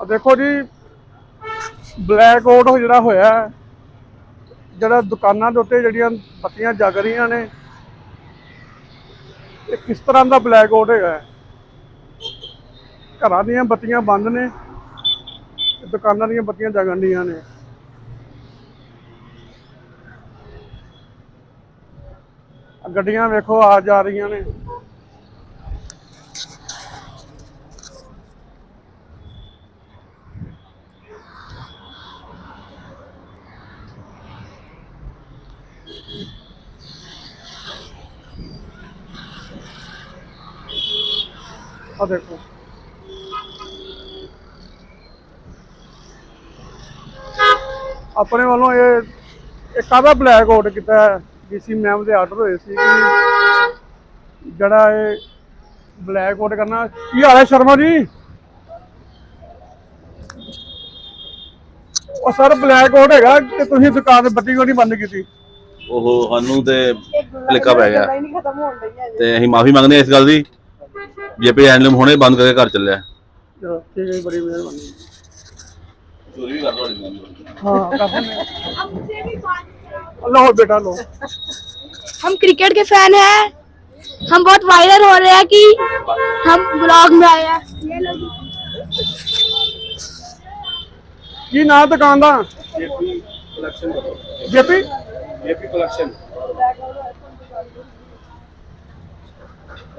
ਆ ਦੇਖੋ ਜੀ ਬਲੈਕ ਆਊਟ ਜਿਹੜਾ ਹੋਇਆ ਜਿਹੜਾ ਦੁਕਾਨਾਂ ਦੇ ਉੱਤੇ ਜਿਹੜੀਆਂ ਬੱਤੀਆਂ ਜਗ ਰਹੀਆਂ ਨੇ, ਇਹ ਕਿਸ ਤਰ੍ਹਾਂ ਦਾ ਬਲੈਕ ਆਊਟ ਹੈਗਾ ਘਰਾਂ ਦੀਆਂ ਬੱਤੀਆਂ ਬੰਦ ਨੇ, ਦੁਕਾਨਾਂ ਦੀਆਂ ਬੱਤੀਆਂ ਜਗਣ ਡੀਆਂ ਨੇ। ਗੱਡੀਆਂ ਵੇਖੋ, ਆ ਜਾ ਰਹੀਆਂ ਨੇ। ਆ ਦੇਖੋ। ਆਪਣੇ ਵੱਲੋਂ ਇਹ ਇਹ ਕਾਹਦਾ ਬਲੈਕ ਆਊਟ ਕੀਤਾ ਡੀਸੀ ਮੈਮ ਦੇ ਆਰਡਰ ਹੋਏ ਸੀ ਕਿ ਜਿਹੜਾ ਇਹ ਬਲੈਕ ਆਊਟ ਕਰਨਾ। ਕੀ ਹਾਲ ਹੈ ਸ਼ਰਮਾ ਜੀ? ਉਹ ਸਰ ਬਲੈਕ ਆਊਟ ਹੈਗਾ ਕਿ ਤੁਸੀਂ ਦੁਕਾਨ ਤੇ ਬੱਤੀ ਕਿਉਂ ਨਹੀਂ ਬੰਦ ਕੀਤੀ? ਉਹ ਸਾਨੂੰ ਤੇ ਭੁਲੇਖਾ ਪੈ ਗਿਆ ਨਹੀਂ ਖਤਮ ਹੋਣ ਡਈਆਂ ਤੇ ਅਸੀਂ ਮਾਫੀ ਮੰਗਦੇ ਹਾਂ ਇਸ ਗੱਲ ਦੀ ਜੇਪੀ ਹੈਂਡਲੂਮ ਹੁਣੇ ਬੰਦ ਕਰਕੇ ਘਰ ਚੱਲਿਆ ਚਲੋ ਠੀਕ ਹੈ ਜੀ, ਬੜੀ ਮਿਹਰਬਾਨੀ ਚੋਰੀ ਵੀ ਕਰ ਲੋ ਹਾਂ ਕਰ ਦਿੰਦੇ ਲਓ ਬੇਟਾ ਲਓ हम क्रिकेट के फैन हैं हम बहुत वायरल हो रहे हैं कि हम ब्लॉग में आए हैं ये लो जी। ਕੀ ਨਾਂ ਦੁਕਾਨ ਦਾ ਜੇਪੀ ਕਲੈਕਸ਼ਨ ਕਲੈਕਸ਼ਨ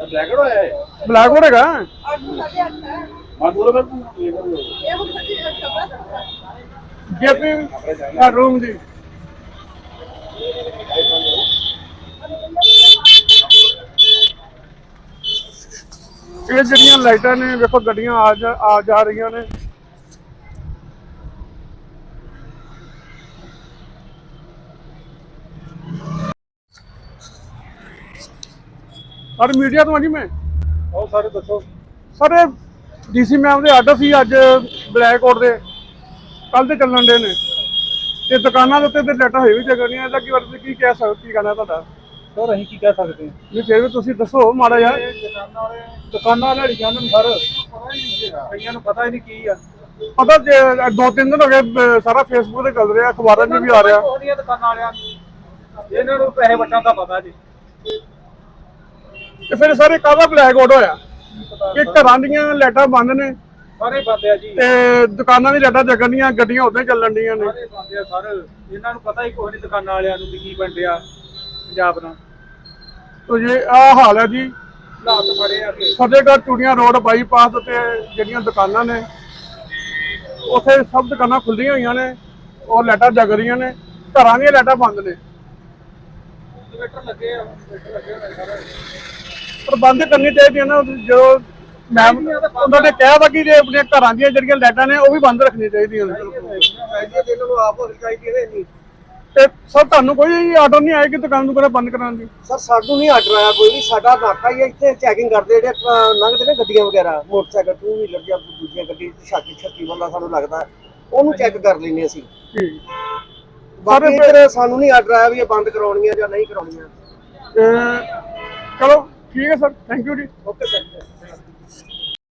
ਬਲੈਕ ਹੋਇਆ ਹੈ ਬਲੈਕ ਆਊਟ ਹੈਗਾ ਮਾਂ ਮੈਂ ਜੇਪੀ ਰੂਮ ਦੀ ਇਹ ਜਿਹੜੀਆਂ ਲਾਈਟਾਂ ਨੇ, ਵੇਖੋ ਗੱਡੀਆਂ ਆ ਜਾ ਆ ਜਾ ਰਹੀਆਂ ਨੇ। ਸਰ ਮੀਡੀਆ ਤੋਂ ਜੀ ਮੈਂ। ਉਹ ਸਾਰੇ ਦੱਸੋ। ਸਰ ਡੀਸੀ ਮੈਮ ਦੇ ਆਰਡਰ ਸੀ ਅੱਜ ਬਲੈਕ ਆਊਟ ਦੇ। ਕੱਲ ਤੇ ਚੱਲਣ ਦੇ ਨੇ। ਤੇ ਦੁਕਾਨਾਂ ਦੇ ਉੱਤੇ ਤੇ ਲਾਈਟਾਂ ਹੋਈ ਵੀ ਜਗਣੀਆਂ ਇਹਦਾ ਕੀ ਵਰਤ ਕੀ ਕਹਿ ਸਕਦੇ ਕੀ ਕਹਿਣਾ ਤੁਹਾਡਾ? ਸਰ ਅਸੀਂ ਕੀ ਕਹਿ ਸਕਦੇ ਹਾਂ? ਨਹੀਂ ਫਿਰ ਵੀ ਤੁਸੀਂ ਦੱਸੋ ਮਾੜਾ ਜਿਹਾ। ਦੁਕਾਨਾਂ ਵਾਲੇ ਦੁਕਾਨਾਂ ਵਾਲੇ ਜਾਣਨ ਸਰ। ਕਈਆਂ ਨੂੰ ਪਤਾ ਹੀ ਨਹੀਂ ਕੀ ਆ। ਪਤਾ ਜੇ ਦੋ ਤਿੰਨ ਦਿਨ ਹੋ ਗਏ ਸਾਰਾ ਫੇਸਬੁੱਕ ਤੇ ਚੱਲ ਰਿਹਾ ਅਖਬਾਰਾਂ 'ਚ ਵੀ ਆ ਰਿਹਾ। ਦੁਕਾਨਾਂ ਵਾਲਿਆਂ ਨੂੰ ਇਹਨਾਂ ਨੂੰ ਪੈਸੇ ਵਟਾਂ ਦਾ ਪਤਾ ਜੀ। ਤੇ ਫਿਰ ਸਾਰੇ ਕਾਹਦਾ ਬਲੈਕ ਆਊਟ ਹੋਇਆ? ਕਿ ਘਰਾਂ ਦੀਆਂ ਲਾਈਟਾਂ ਬੰਦ ਨੇ। ਸਾਰੇ ਬੰਦੇ ਆ ਜੀ। ਤੇ ਦੁਕਾਨਾਂ ਦੀ ਲਾਈਟਾਂ ਜਗਣੀਆਂ ਗੱਡੀਆਂ ਉਦਾਂ ਚੱਲਣ ਡੀਆਂ ਨੇ। ਸਾਰੇ ਬੰਦੇ ਆ ਸਰ। ਇਹਨਾਂ ਨੂੰ ਪਤਾ ਹੀ ਕੋਈ ਨਹੀਂ ਦੁਕਾਨਾਂ ਵਾਲਿਆਂ ਨੂੰ ਵੀ ਕੀ ਬਣਦਿਆ ਪੰਜਾਬ ਨਾਲ ਤੋ ਜੇ ਆਹ ਹਾਲ ਹੈ ਜੀ। ਹਾਲਾਤ ਬੜੇ ਆ ਕਿ ਫਤਿਹਗੜ੍ਹ ਚੂੜੀਆਂ ਰੋਡ ਬਾਈਪਾਸ ਉੱਤੇ ਜਿਹੜੀਆਂ ਦੁਕਾਨਾਂ ਨੇ ਉੱਥੇ ਸਭ ਦੁਕਾਨਾਂ ਖੁੱਲੀਆਂ ਹੋਈਆਂ ਨੇ ਉਹ ਲਾਈਟਾਂ ਜਗ ਰਹੀਆਂ ਨੇ ਘਰਾਂ ਦੀਆਂ ਲਾਈਟਾਂ ਬੰਦ ਨੇ। ਇਨਵੇਟਰ ਲੱਗੇ ਆ ਇਨਵੇਟਰ ਲੱਗੇ ਹੋਏ ਸਾਰੇ। ਪਰ ਬੰਦ ਕਰਨੀ ਚਾਹੀਦੀਆਂ ਨਾ ਜੋ ਮੈਮ ਉਹਨਾਂ ਨੇ ਕਿਹਾ ਵਾ ਕਿ ਜੇ ਆਪਣੇ ਘਰਾਂ ਦੀਆਂ ਜਿਹੜੀਆਂ ਲਾਈਟਾਂ ਨੇ ਉਹ ਵੀ ਬੰਦ ਰੱਖਣੀਆਂ ਚਾਹੀਦੀਆਂ ਨੇ। ਚਾਹੀਦੀ ਹੈ ਤੇ ਸਰ ਤੁਹਾਨੂੰ ਕੋਈ ਆਰਡਰ ਨਹੀਂ ਆਇਆ ਕਿ ਦੁਕਾਨ ਨੂੰ ਬੰਦ ਕਰਾਉਣ ਦੀ? ਸਰ ਸਾਨੂੰ ਨਹੀਂ ਆਰਡਰ ਆਇਆ ਕੋਈ ਵੀ ਸਾਡਾ ਨਾਕਾ ਹੀ ਹੈ ਇੱਥੇ ਚੈਕਿੰਗ ਕਰਦੇ ਜਿਹੜੇ ਅਹ, ਲੰਘਦੇ ਨੇ ਗੱਡੀਆਂ ਵਗੈਰਾ ਮੋਟਰਸਾਈਕਲ ਟੂ ਵੀਲਰ ਜਾਂ ਦੂਜੀਆਂ ਗੱਡੀ ਛਾਤੀ ਛੱਤੀ ਵਾਲਾ ਸਾਨੂੰ ਲੱਗਦਾ ਉਹਨੂੰ ਚੈੱਕ ਕਰ ਲੈਂਦੇ ਅਸੀਂ। ਬਾਕੀ ਸਾਨੂੰ ਨਹੀਂ ਆਰਡਰ ਆਇਆ ਵੀ ਇਹ ਬੰਦ ਕਰਾਉਣੀਆਂ ਜਾਂ ਨਹੀਂ ਕਰਾਉਣੀਆਂ। ਤੇ ਚਲੋ ਠੀਕ ਹੈ sir thank you ji. Okay sir